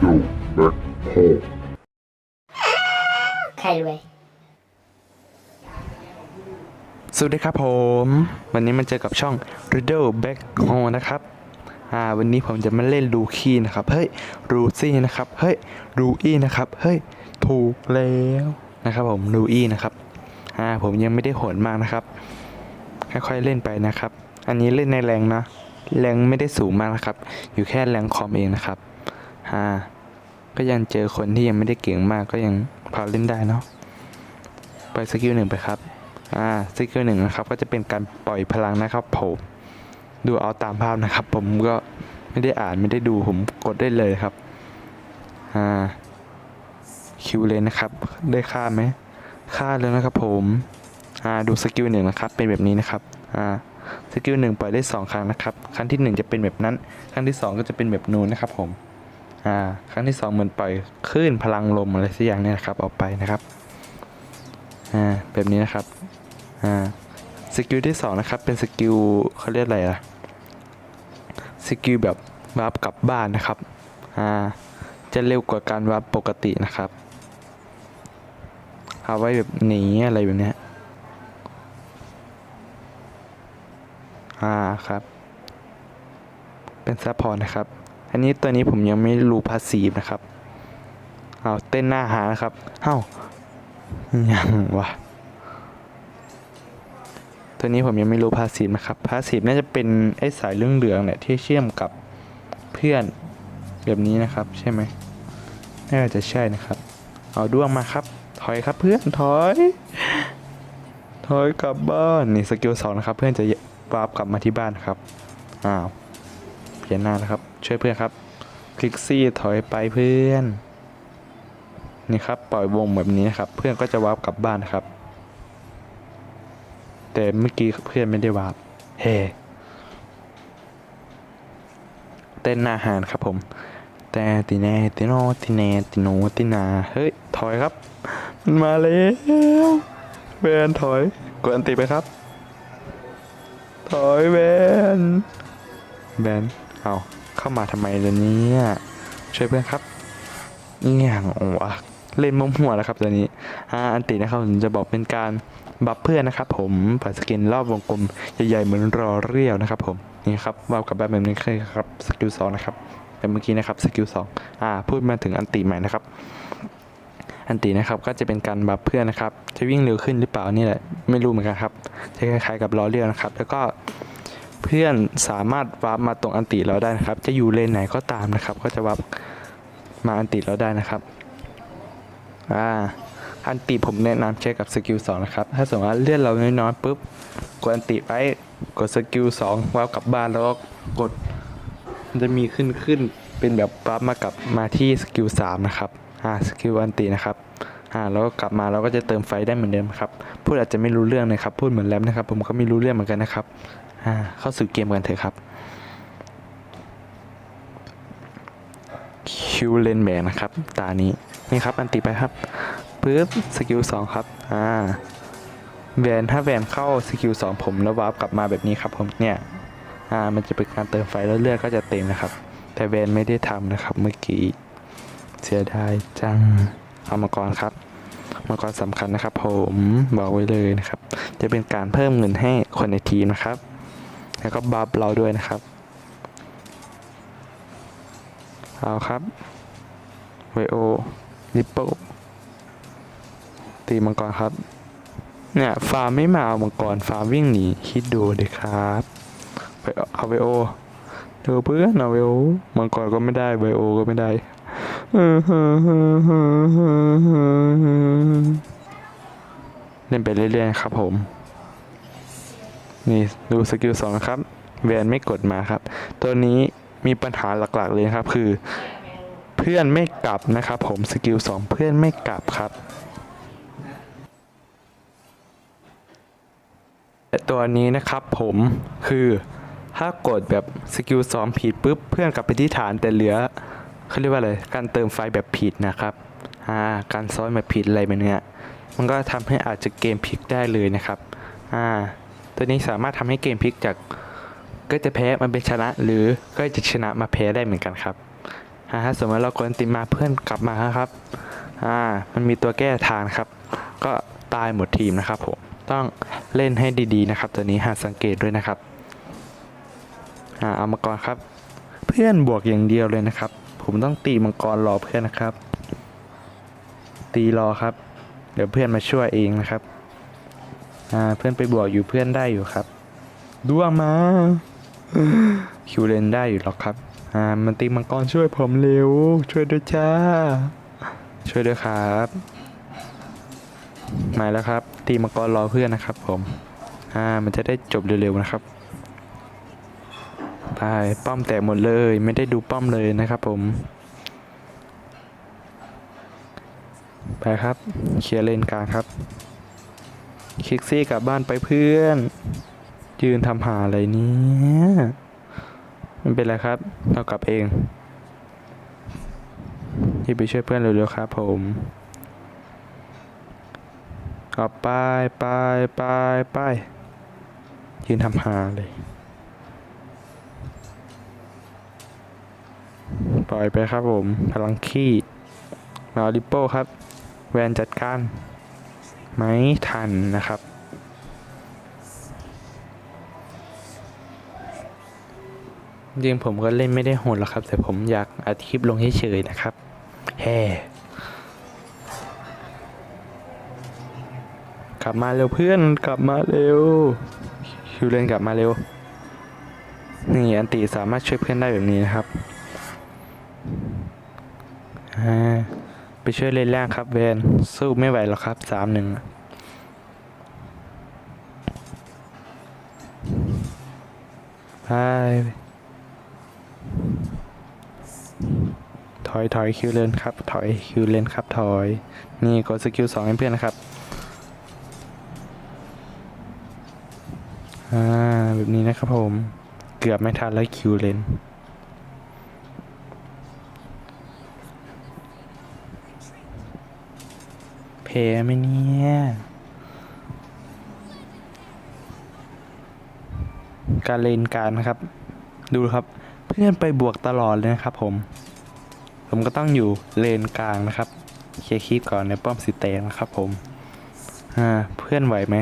Riddle Back Hole ใครรวยสวัสดีครับผม วันนี้มาเจอกับช่อง Riddle Back Home นะครับอ่าวันนี้ผมจะมาเล่นลูคีนะครับ เฮ้ยรูซี่นะครับ เฮ้ยรูอี้นะครับ เฮ้ย ถูกแล้วนะครับผมรูอี้นะครับอ่าผมยังไม่ได้โหดมากนะครับ ค่อยๆเล่นไปนะครับ อันนี้เล่นในแรงนะ แรงไม่ได้สูงมากนะครับ อยู่แค่แรงคอมเองนะครับ อ่าก็ยังเจอคนที่ยังไม่ได้เก่งมากก็ยังพอเล่นได้เนาะไปสกิลหนึ่งไปครับอ่าสกิลหนึ่งนะครับก็จะเป็นการปล่อยพลังนะครับผมดูเอาตามภาพนะครับ ผมก็ไม่ได้อ่านไม่ได้ดูผมกดได้เลยครับอ่าคิวเลยนะครับ ได้ค่าไหมค่าเลยนะครับ ผมอ่าดูสกิลหนึ่งนะครับ เป็นแบบนี้นะครับอ่าสกิลหนึ่งปล่อยได้สองครั้งนะครับ ครั้งที่หนึ่งจะเป็นแบบนั้น ครั้งที่สองก็จะเป็นแบบนูนนะครับผม อ่าครั้งที่สองเหมือนปล่อยคลื่นพลังลมอะไรสักอย่างเนี่ยนะครับออกไปนะครับอ่าแบบนี้นะครับอ่าสกิลที่สองนะครับเป็นสกิลเขาเรียกอะไรอะสกิลแบบวาร์ปกลับบ้านนะครับอ่าจะเร็วกว่าการวาร์ปปกตินะครับเอาไว้แบบหนีอะไรแบบเนี้ยอ่าครับ เป็นซัพพอร์ตนะครับ อันนี้ตัวนี้ผมยังไม่รู้พาสีนะครับเอาเต้นหน้าหานะครับเอ้ายังวะตัวนี้ผมยังไม่รู้พาสีนะครับพาสีน่าจะเป็นไอ้สายเหลืองๆเนี่ยที่เชื่อมกับเพื่อนแบบนี้นะครับ ใช่ไหมน่าจะใช่นะครับ เอาด้วงมาครับ ถอยครับเพื่อนถอย ถอยกลับบ้านนี่สกิลสองนะครับ เพื่อนจะวาร์ปกลับมาที่บ้านครับอ้าวเปลี่ยนหน้านะครับ ช่วยเพื่อนครับ คลิกซี่ถอยไปเพื่อน นี่ครับปล่อยวงแบบนี้นะครับ เพื่อนก็จะวาร์ปกลับบ้านนะครับ แต่เมื่อกี้เพื่อนไม่ได้วาร์ปเฮ้เต้นหน้าหารครับผม แต่ติแนติโนติแนติโนตินา เฮ้ย ถอยครับ มันมาแล้วแวนถอยกดอันติไปครับ ถอยแวนแวนเอา เข้ามาทำไมล่ะเนี่ยช่วยเพื่อนครับนี่อย่างวะเล่นมุมหัวแล้วครับตอนนี้อ่าอันตินะครับผมจะบอกเป็นการบัฟเพื่อนนะครับ ผมปัดสกินรอบวงกลมใหญ่ๆเหมือนรอเรียวนะครับผมนี่ครับว่ากับแบบนี้คือครับสกิลสองนะครับแต่เมื่อกี้นะครับสกิลสองอ่าพูดมาถึงอันติใหม่นะครับอันตินะครับก็จะเป็นการบัฟเพื่อนนะครับ จะวิ่งเร็วขึ้นหรือเปล่านี่แหละไม่รู้เหมือนกันครับจะคล้ายๆกับล้อเรียวนะครับ แล้วก็ เพื่อนสามารถวาร์ปมาตรงอันติเราได้นะครับ จะอยู่เลนไหนก็ตามนะครับ ก็จะวาร์ปมาอันติเราได้นะครับอ่าอันติผมแนะนำใช้กับสกิลสองนะครับ ถ้าสมมติว่าเลื่อนเราน้อยๆปุ๊บกดอันติไปกดสกิลสองวาร์ปกลับบ้านแล้วก็กดมันจะมีขึ้นขึ้นเป็นแบบปั๊บมากลับมาที่สกิลสามนะครับอ่าสกิลอันตินะครับอ่าแล้วก็กลับมาเราก็จะเติมไฟได้เหมือนเดิมครับพูดอาจจะไม่รู้เรื่องนะครับ พูดเหมือนแรมนะครับ ผมก็ไม่รู้เรื่องเหมือนกันนะครับ เข้าสู่เกมกันเถอะครับคิวเลนแบกนะครับ ตานี้นี่ครับอันติไปครับปึ๊บสกิลสองครับอ่าแวนถ้าแวนเข้าสกิลสองผมแล้ววาร์ปกลับมาแบบนี้ครับผมเนี่ยอ่ามันจะเป็นการเติมไฟแล้วเลือดก็จะเต็มนะครับ แต่แวนไม่ได้ทำนะครับเมื่อกี้เสียดายจังเอามาก่อนครับมังกรสำคัญนะครับ ผมบอกไว้เลยนะครับ จะเป็นการเพิ่มเงินให้คนในทีมนะครับ แล้วก็บัฟเราด้วยนะครับ เอาครับไวโอลิปโปตีมังกรครับ เนี่ยฟาร์มไม่มาเอามังกรฟาร์มวิ่งหนีคิดดูเลยครับไปเอาไวโอดูเพื่อนเอาไวโอมังกรก็ไม่ได้ไวโอก็ไม่ได้เล่นไปเรื่อยๆครับผม นี่ดูสกิลสองครับแวนไม่กดมาครับ ตัวนี้มีปัญหาหลักๆเลยครับคือ เพื่อนไม่กลับนะครับ ผมสกิลสองเพื่อนไม่กลับครับแต่ตัวนี้นะครับผมคือถ้ากดแบบสกิลสองผิดปุ๊บเพื่อนกลับไปที่ฐานแต่เหลือเขาเรียกว่าอะไรการเติมไฟแบบผิดนะครับอ่าการซ้อนแบบผิดอะไรแบบเนี้ยมันก็ทำให้อาจจะเกมพลิกได้เลยนะครับอ่า ตัวนี้สามารถทำให้เกมพลิกจากก็จะแพ้มันเป็นชนะ หรือก็จะชนะมาแพ้ได้เหมือนกันครับอ่าถ้าสมมติเรากวนติมาเพื่อนกลับมาครับอ่ามันมีตัวแก้ทางครับ ก็ตายหมดทีมนะครับผมต้องเล่นให้ดีๆนะครับ ตัวนี้หาสังเกตด้วยนะครับอ่าเอามังกรครับ เพื่อนบวกอย่างเดียวเลยนะครับ ผมต้องตีมังกรรอเพื่อนนะครับ ตีรอครับ เดี๋ยวเพื่อนมาช่วยเองนะครับ อ่าเพื่อนไปบวกอยู่เพื่อนได้อยู่ครับดวงมาคิวเลนได้อยู่หรอกครับอ่ามันตีมังกรช่วยผมเร็ว ช่วยด้วยจ้า ช่วยด้วยครับมาแล้วครับ ตีมังกรรอเพื่อนนะครับ ผมอ่ามันจะได้จบเร็วๆนะครับไปป้อมแตกหมดเลย ไม่ได้ดูป้อมเลยนะครับผม ไปครับเคลียร์เลนกลางครับ คิกซี่กลับบ้านไปเพื่อน ยืนทำหาอะไรเนี่ยไม่เป็นไรครับ เรากลับเองที่ไปช่วยเพื่อนเร็วๆครับผมออกไปไปไปไปยืนทำหาเลย ปล่อยไปครับผม พลังขี้มาลิโป้ครับ แวนจัดการ ไหมทันนะครับ จริงผมก็เล่นไม่ได้โหดหรอกครับ แต่ผมอยากอัดคลิปลงเฉยๆนะครับแฮ่กลับมาเร็วเพื่อนกลับมาเร็วคิวเลนกลับมาเร็วนี่อันติสามารถช่วยเพื่อนได้แบบนี้นะครับอ่า ไปช่วยเล่นแรกครับเวนสู้ไม่ไหวหรอกครับสามหนึ่งไปถอยถอยคิวเลนครับ ถอยคิวเลนครับ ถอย นี่กดสกิลสองให้เพื่อนนะครับ อ่า แบบนี้นะครับผม เกือบไม่ทันแล้วคิวเลน เพไหมเนี่ย การเลนการนะครับ ดูครับ เพื่อนไปบวกตลอดเลยนะครับผม ผมก็ต้องอยู่เลนกลางนะครับ เคลียร์คีปก่อนในป้อมสีแดงนะครับผมอ่าเพื่อนไหวไหม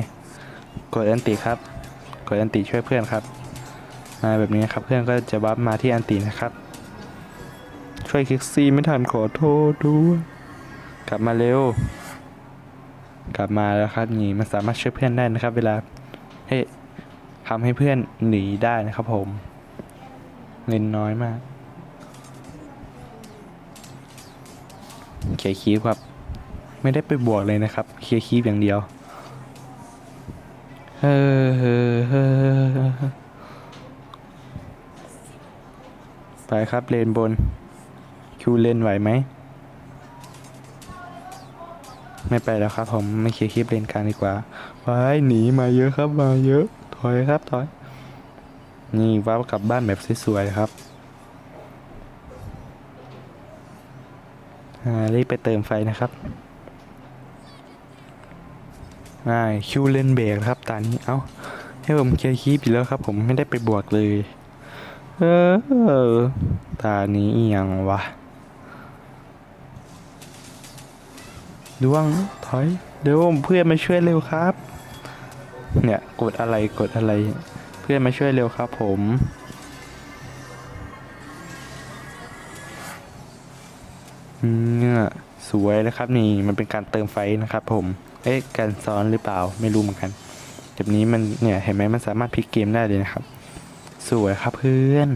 กดอันติครับ กดอันติช่วยเพื่อนครับอ่าแบบนี้ครับเพื่อนก็จะบัฟมาที่อันตินะครับ ช่วยคิกซี่ไม่ทันขอโทษด้วย กลับมาเร็ว กลับมาแล้วครับนี่มันสามารถช่วยเพื่อนได้นะครับ เวลาเฮ้ทำให้เพื่อนหนีได้นะครับผมเงินน้อยมากเคลียร์คีฟครับ ไม่ได้ไปบวกเลยนะครับเคลียร์คีฟอย่างเดียวเออเออเออไปครับเลนบน คิวเลนไหวไหม ไม่ไปแล้วครับ ผมไม่เคลียร์คลิปเลนกลางดีกว่าว้ายหนีมาเยอะครับมาเยอะ ถอยครับถอย นี่ว้าวกลับบ้านแบบสวยๆครับอ่ารีบไปเติมไฟนะครับอ่าคิวเลนเบรกครับตอนนี้ เอ้า ให้ผมเคลียร์คลิปอีกแล้วครับ ผมไม่ได้ไปบวกเลย เออ ตานี้เอียงวะ ดวงถอยเดี๋ยวเพื่อนมาช่วยเร็วครับ เนี่ยกดอะไรกดอะไร เพื่อนมาช่วยเร็วครับผมเนี่ยสวยแล้วครับนี่มันเป็นการเติมไฟนะครับ ผม เอ๊ะการซ้อนหรือเปล่าไม่รู้เหมือนกันแบบนี้มันเนี่ยเห็นไหมมันสามารถพลิกเกมได้เลยนะครับ สวยครับเพื่อน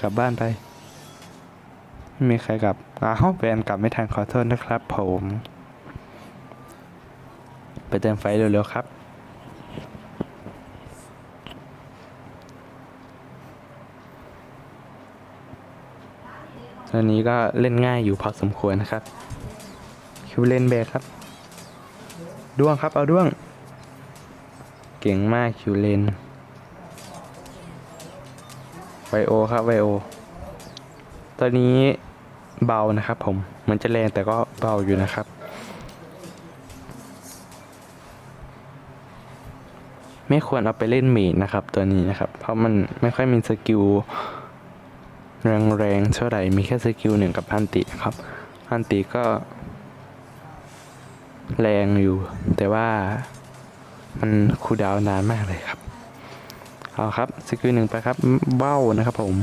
กลับบ้านไป ไม่มีใครกลับอ้าวแฟนกลับไม่ทันขอโทษนะครับ ผม ไปเติมไฟเร็วๆครับตอนนี้ก็เล่นง่ายอยู่พอสมควรนะครับ คิวเล่นแบกครับ ด้วงครับ เอาด้วง เก่งมากคิวเลนไวโอครับไวโอ ตอนนี้ เบานะครับผมมันจะแรงแต่ก็เบาอยู่นะครับไม่ควรเอาไปเล่นเมดนะครับตัวนี้นะครับ เพราะมันไม่ค่อยมีสกิลแรงๆเท่าไหร่มีแค่สกิลหนึ่งกับอันติครับอันติก็ แรงอยู่ แต่ว่ามันคูดาวน์นานมากเลยครับเอาครับสกิลหนึ่งไปครับเบ้านะครับผม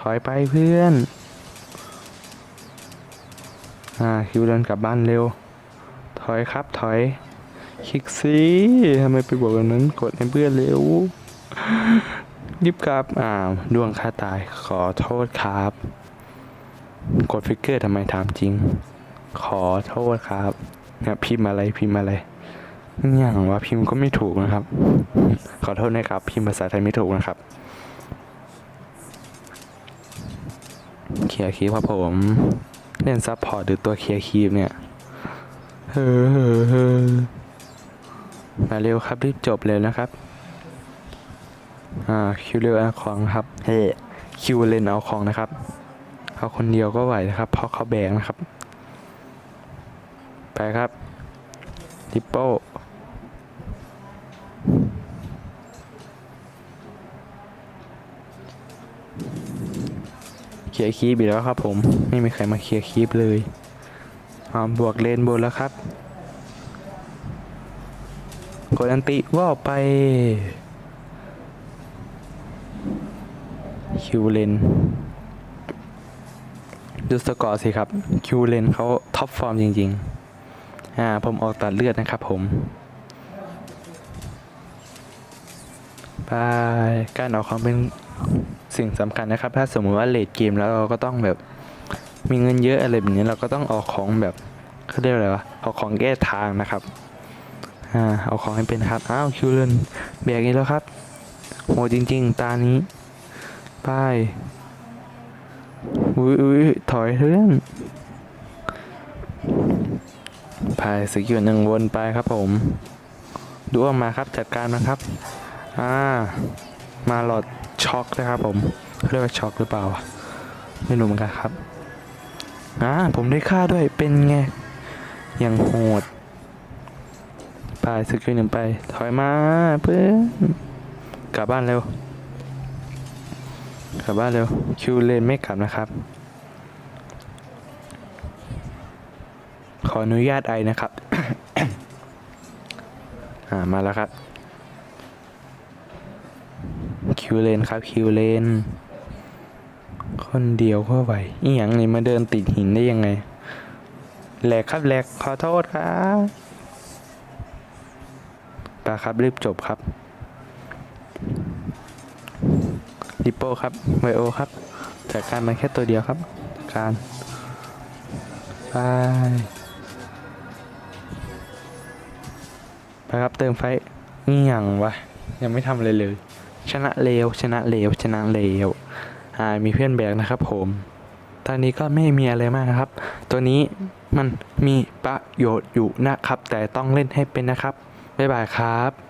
ถอยไปเพื่อน อ่าคิวเดินกลับบ้านเร็ว ถอยครับถอย คลิกสิทำไมไปบอกแบบนั้น กดให้เพื่อนเร็วยิบกลับอ้าวดวงค่าตายขอโทษครับ กดฟิกเกอร์ทำไมถามจริง ขอโทษครับเนี่ยพิมพ์อะไรพิมพ์อะไรอย่างว่าพิมพ์ก็ไม่ถูกนะครับ ขอโทษนะครับ พิมพ์ภาษาไทยไม่ถูกนะครับเคลียร์คีบครับผม เล่นซับพอร์ตหรือตัวเคลียร์คีบเนี่ยเฮ้อเฮ้อเฮ้อมาเร็วครับ รีบจบเลยนะครับ อ่า คิวเร็วเอาของครับ เฮ้คิวเลนเอาของนะครับ เขาคนเดียวก็ไหวนะครับ เพราะเขาแบกนะครับ ไปครับทิปโป้ เคลียร์คีบอีกแล้วครับผม ไม่มีใครมาเคลียร์คีบเลยอ่าบวกเลนบนแล้วครับกดอันติว่าไปคิวเลนดูสกอร์สิครับคิวเลนเขาท็อปฟอร์มจริงๆ อ่า ผมออกตัดเลือดนะครับผม ไป การออกของเป็น สิ่งสำคัญนะครับ ถ้าสมมติว่าเลดเกมแล้วเราก็ต้องแบบมีเงินเยอะอะไรแบบนี้เราก็ต้องออกของแบบเขาเรียกอะไรวะออกของแก้ทางนะครับอ่าเอาของให้เป็นครับอ้าวคิวเลนแบกอีกแล้วครับโหจริง ๆ ตานี้ไปอุ้ยอุ้ยถอยเรื่องพายสกิลหนึ่งวนไปครับผมดูออกมาครับจัดการนะครับ อ่า มาหลอดช็อกนะครับผมเรียกว่าช็อกหรือเปล่า ไม่รู้เหมือนกันครับอ่าผมได้ค่าด้วยเป็นไง อย่างโหด ไปสกิลหนึ่งไป ถอยมาเพื่อนกลับบ้านเร็ว กลับบ้านเร็ว คิวเลนไม่กลับนะครับ ขออนุญาตไอนะครับ อ่า มาแล้วครับ คิวเลนครับคิวเลนคนเดียวก็ไหวอีหยังนี่มาเดินติดหินได้ยังไงแหลกครับแหลกขอโทษครับไปครับรีบจบครับดิปโป้ครับไวโอครับจัดการมันแค่ตัวเดียวครับ การไปไปครับเติมไฟนี่ยังวะยังไม่ทำอะไรเลย ชนะเลวชนะเลวชนะเลวอ่ามีเพื่อนแบกนะครับผมตอนนี้ก็ไม่มีอะไรมากนะครับ ตัวนี้มันมีประโยชน์อยู่นะครับ แต่ต้องเล่นให้เป็นนะครับ บ๊ายบายครับ